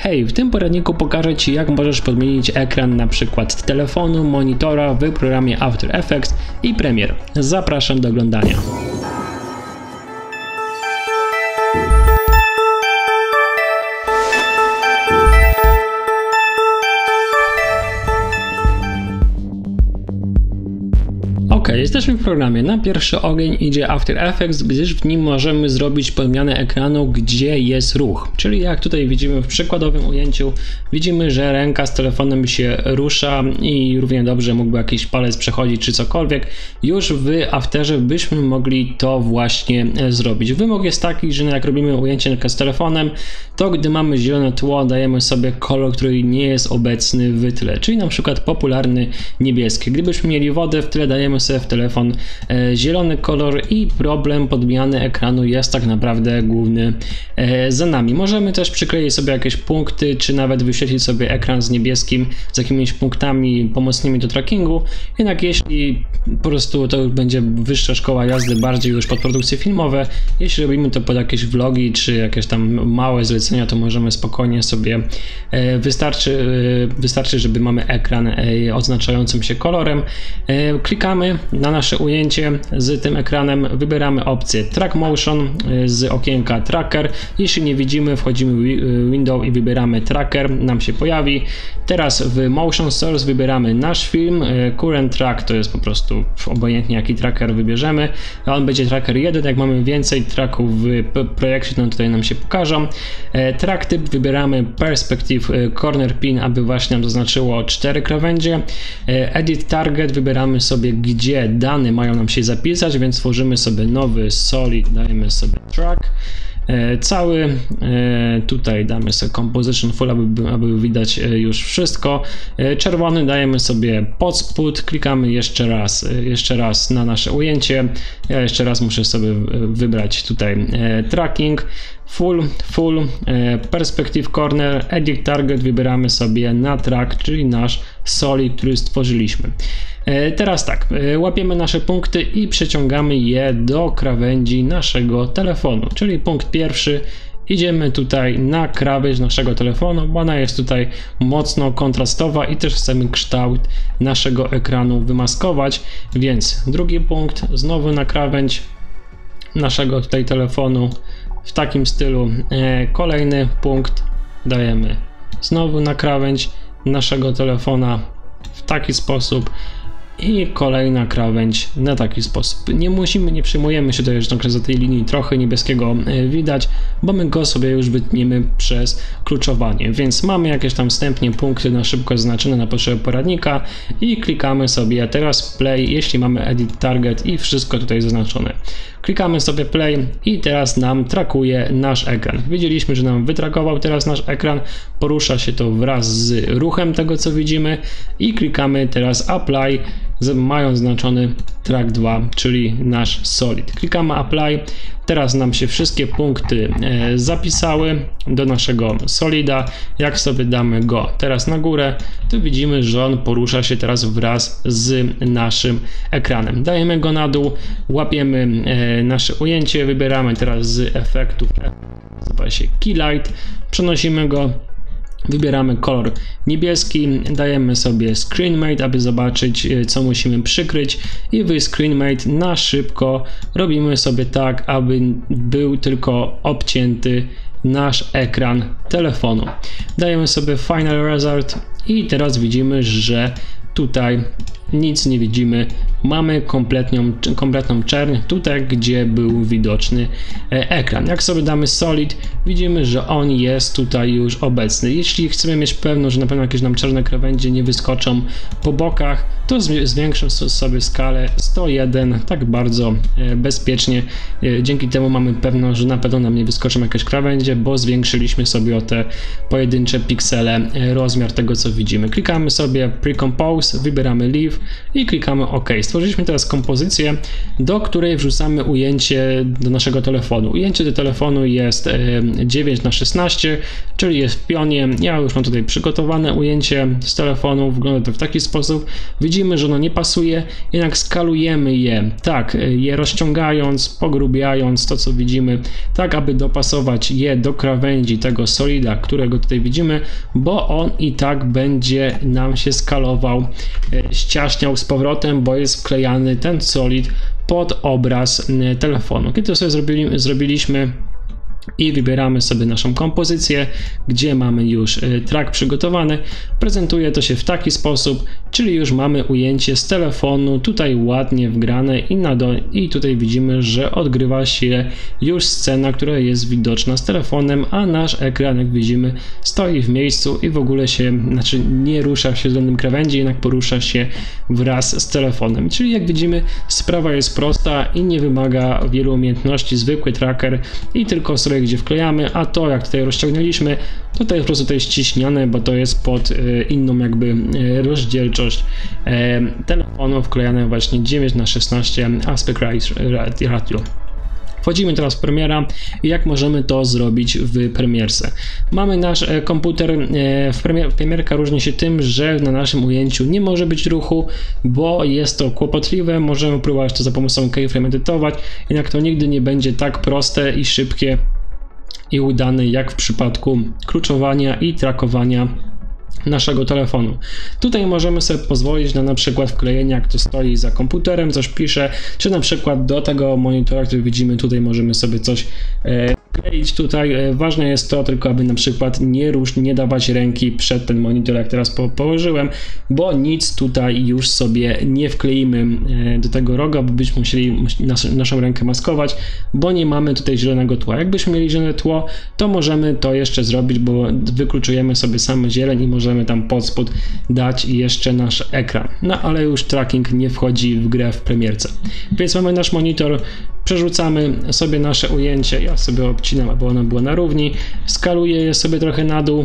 Hej, w tym poradniku pokażę Ci jak możesz podmienić ekran na przykład telefonu, monitora w programie After Effects i Premiere. Zapraszam do oglądania. Ok, jesteśmy w programie. Na pierwszy ogień idzie After Effects, gdyż w nim możemy zrobić podmianę ekranu, gdzie jest ruch. Czyli jak tutaj widzimy w przykładowym ujęciu, widzimy, że ręka z telefonem się rusza i równie dobrze mógłby jakiś palec przechodzić czy cokolwiek. Już w Afterze byśmy mogli to właśnie e, zrobić. Wymóg jest taki, że jak robimy ujęcie z telefonem, to gdy mamy zielone tło, dajemy sobie kolor, który nie jest obecny w tle, czyli na przykład popularny niebieski. Gdybyśmy mieli wodę w tle, dajemy sobie w telefon e, zielony kolor i problem podmiany ekranu jest tak naprawdę główny e, za nami. Możemy też przykleić sobie jakieś punkty, czy nawet wyświetlić sobie ekran z niebieskim, z jakimiś punktami pomocnymi do trackingu. Jednak jeśli po prostu to będzie wyższa szkoła jazdy, bardziej już pod produkcje filmowe, jeśli robimy to pod jakieś vlogi, czy jakieś tam małe zlecenia, to możemy spokojnie sobie, e, wystarczy, wystarczy żeby mamy ekran oznaczającym się kolorem. Klikamy na nasze ujęcie z tym ekranem wybieramy opcję Track Motion y, z okienka Tracker. Jeśli nie widzimy, wchodzimy w y, Window i wybieramy Tracker, nam się pojawi. Teraz w Motion Source wybieramy nasz film. Y, Current Track to jest po prostu obojętnie jaki tracker wybierzemy. On będzie tracker 1, jak mamy więcej tracków w projekcie, to tutaj nam się pokażą. Track typ wybieramy Perspective Corner Pin, aby właśnie nam zaznaczyło 4 krawędzie. Edit Target wybieramy sobie gdzie dane mają nam się zapisać, więc tworzymy sobie nowy solid, dajemy sobie track. E, cały e, tutaj damy sobie composition full, aby, aby widać e, już wszystko. Czerwony dajemy sobie pod spód, klikamy jeszcze raz, jeszcze raz na nasze ujęcie. Ja jeszcze raz muszę sobie wybrać tutaj tracking. Full, full, perspective corner, edit target wybieramy sobie na track, czyli nasz solid, który stworzyliśmy. E, teraz tak, e, łapiemy nasze punkty i przeciągamy je do krawędzi naszego telefonu. Czyli punkt pierwszy, idziemy tutaj na krawędź naszego telefonu, bo ona jest tutaj mocno kontrastowa i też chcemy kształt naszego ekranu wymaskować, więc drugi punkt, znowu na krawędź naszego tutaj telefonu w takim stylu. E, kolejny punkt dajemy znowu na krawędź naszego telefona w taki sposób i kolejna krawędź na taki sposób. Nie musimy, nie przyjmujemy się do że za tej linii trochę niebieskiego e, widać, bo my go sobie już wytniemy przez kluczowanie, więc mamy jakieś tam wstępnie punkty na szybko zaznaczone na potrzeby poradnika i klikamy sobie teraz play, jeśli mamy edit target i wszystko tutaj zaznaczone. Klikamy sobie play i teraz nam trakuje nasz ekran. Widzieliśmy, że nam wytrakował teraz nasz ekran, porusza się to wraz z ruchem tego co widzimy i klikamy teraz apply mając znaczony track 2, czyli nasz solid. Klikamy apply. Teraz nam się wszystkie punkty e, zapisały do naszego solida. Jak sobie damy go teraz na górę, to widzimy, że on porusza się teraz wraz z naszym ekranem. Dajemy go na dół, łapiemy e, nasze ujęcie, wybieramy teraz z efektów, nazywa się Keylight, przenosimy go Wybieramy kolor niebieski, dajemy sobie ScreenMate, aby zobaczyć e, co musimy przykryć i w ScreenMate na szybko robimy sobie tak, aby był tylko obcięty nasz ekran telefonu. Dajemy sobie Final Result i teraz widzimy, że tutaj nic nie widzimy. Mamy kompletną, kompletną czerń tutaj, gdzie był widoczny e, ekran. Jak sobie damy solid, widzimy, że on jest tutaj już obecny. Jeśli chcemy mieć pewność, że na pewno jakieś nam czarne krawędzie nie wyskoczą po bokach, to zwiększę sobie skalę 101 tak bardzo e, bezpiecznie. E, dzięki temu mamy pewność, że na pewno nam nie wyskoczą jakieś krawędzie, bo zwiększyliśmy sobie o te pojedyncze piksele rozmiar tego, co widzimy. Klikamy sobie Pre-Compose, wybieramy Leave, I klikamy OK. Stworzyliśmy teraz kompozycję, do której wrzucamy ujęcie do naszego telefonu. Ujęcie do telefonu jest 9 na 16 czyli jest w pionie. Ja już mam tutaj przygotowane ujęcie z telefonu, wygląda to w taki sposób. Widzimy, że ono nie pasuje, jednak skalujemy je, tak, je rozciągając, pogrubiając to, co widzimy, tak, aby dopasować je do krawędzi tego solida, którego tutaj widzimy, bo on i tak będzie nam się skalował, e, z powrotem, bo jest wklejany ten solid pod obraz telefonu. Kiedy to sobie zrobili, zrobiliśmy, i wybieramy sobie naszą kompozycję, gdzie mamy już y, track przygotowany. Prezentuje to się w taki sposób, czyli już mamy ujęcie z telefonu, tutaj ładnie wgrane i, na do, i tutaj widzimy, że odgrywa się już scena, która jest widoczna z telefonem, a nasz ekran, jak widzimy, stoi w miejscu i w ogóle się, znaczy nie rusza się względem krawędzi, jednak porusza się wraz z telefonem. Czyli jak widzimy, sprawa jest prosta i nie wymaga wielu umiejętności, zwykły tracker i tylko sobie gdzie wklejamy, a to jak tutaj rozciągnęliśmy, to jest po prostu tutaj ściśnione, bo to jest pod e, inną jakby e, rozdzielczość e, telefonu wklejane właśnie 9 na 16 aspect ratio. Wchodzimy teraz w Premiera i jak możemy to zrobić w Premierce. Mamy nasz komputer, w Premier, Premierka różni się tym, że na naszym ujęciu nie może być ruchu, bo jest to kłopotliwe, możemy próbować to za pomocą keyframe edytować, jednak to nigdy nie będzie tak proste i szybkie i udany jak w przypadku kluczowania i trakowania naszego telefonu. Tutaj możemy sobie pozwolić na na przykład wklejenie, jak to stoi za komputerem, coś pisze, czy na przykład do tego monitora, który widzimy tutaj, możemy sobie coś e, kleić tutaj. E, ważne jest to tylko, aby na przykład nie rusz, nie dawać ręki przed ten monitor, jak teraz po, położyłem, bo nic tutaj już sobie nie wkleimy e, do tego roga, bo byśmy musieli nas, naszą rękę maskować, bo nie mamy tutaj zielonego tła. Jakbyśmy mieli zielone tło, to możemy to jeszcze zrobić, bo wykluczujemy sobie same zieleń i możemy tam pod spód dać jeszcze nasz ekran. No ale już tracking nie wchodzi w grę w premierce. Więc mamy nasz monitor przerzucamy sobie nasze ujęcie, ja sobie obcinam, aby ono było na równi, skaluję je sobie trochę na dół,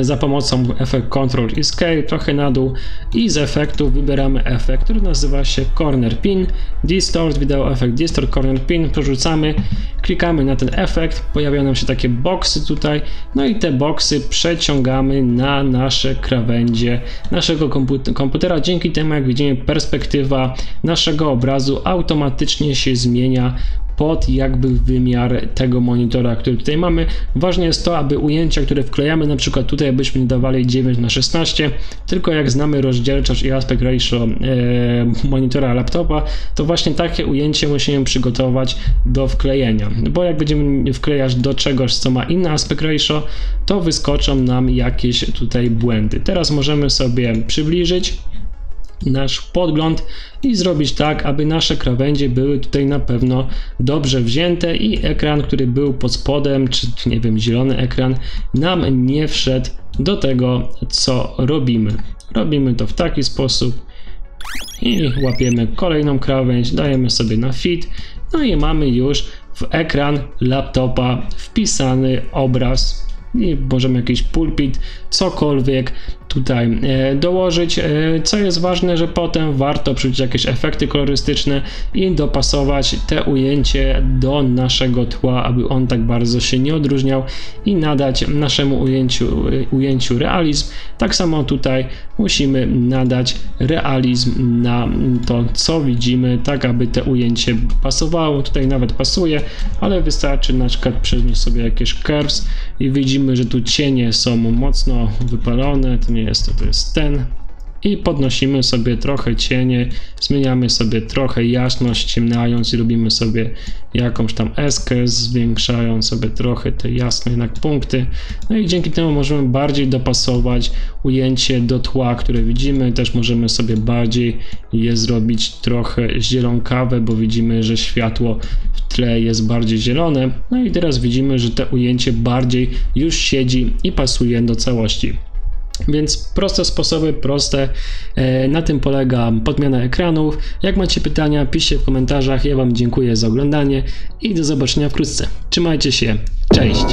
za pomocą efekt Ctrl i Scale trochę na dół. I z efektu wybieramy efekt, który nazywa się Corner Pin, Distort, Video Effect Distort, Corner Pin, przerzucamy, klikamy na ten efekt, pojawiają nam się takie boksy tutaj, no i te boksy przeciągamy na nasze krawędzie naszego komputera, dzięki temu jak widzimy perspektywa naszego obrazu automatycznie się zmienia pod jakby wymiar tego monitora, który tutaj mamy. Ważne jest to, aby ujęcia, które wklejamy, na przykład tutaj, abyśmy nie dawali 9 na 16, tylko jak znamy rozdzielczość i aspect ratio e, monitora laptopa, to właśnie takie ujęcie musimy przygotować do wklejenia, bo jak będziemy wklejać do czegoś, co ma inny aspect ratio, to wyskoczą nam jakieś tutaj błędy. Teraz możemy sobie przybliżyć nasz podgląd i zrobić tak, aby nasze krawędzie były tutaj na pewno dobrze wzięte i ekran, który był pod spodem, czy nie wiem, zielony ekran, nam nie wszedł do tego, co robimy. Robimy to w taki sposób i łapiemy kolejną krawędź, dajemy sobie na fit, no i mamy już w ekran laptopa wpisany obraz i możemy jakiś pulpit, cokolwiek tutaj e, dołożyć. E, co jest ważne, że potem warto przyjść jakieś efekty kolorystyczne i dopasować te ujęcie do naszego tła, aby on tak bardzo się nie odróżniał i nadać naszemu ujęciu, e, ujęciu realizm. Tak samo tutaj musimy nadać realizm na to, co widzimy, tak aby te ujęcie pasowało. Tutaj nawet pasuje, ale wystarczy na przykład przenieść sobie jakieś curves i widzimy, że tu cienie są mocno wypalone, to nie nie jest to, to jest ten. I podnosimy sobie trochę cienie, zmieniamy sobie trochę jasność, ciemniając i robimy sobie jakąś tam eskę, zwiększając sobie trochę te jasne jednak punkty. No i dzięki temu możemy bardziej dopasować ujęcie do tła, które widzimy. Też możemy sobie bardziej je zrobić trochę zielonkawe, bo widzimy, że światło w tle jest bardziej zielone. No i teraz widzimy, że to ujęcie bardziej już siedzi i pasuje do całości. Więc proste sposoby, proste. E, na tym polega podmiana ekranów. Jak macie pytania, piszcie w komentarzach. Ja Wam dziękuję za oglądanie i do zobaczenia wkrótce. Trzymajcie się. Cześć.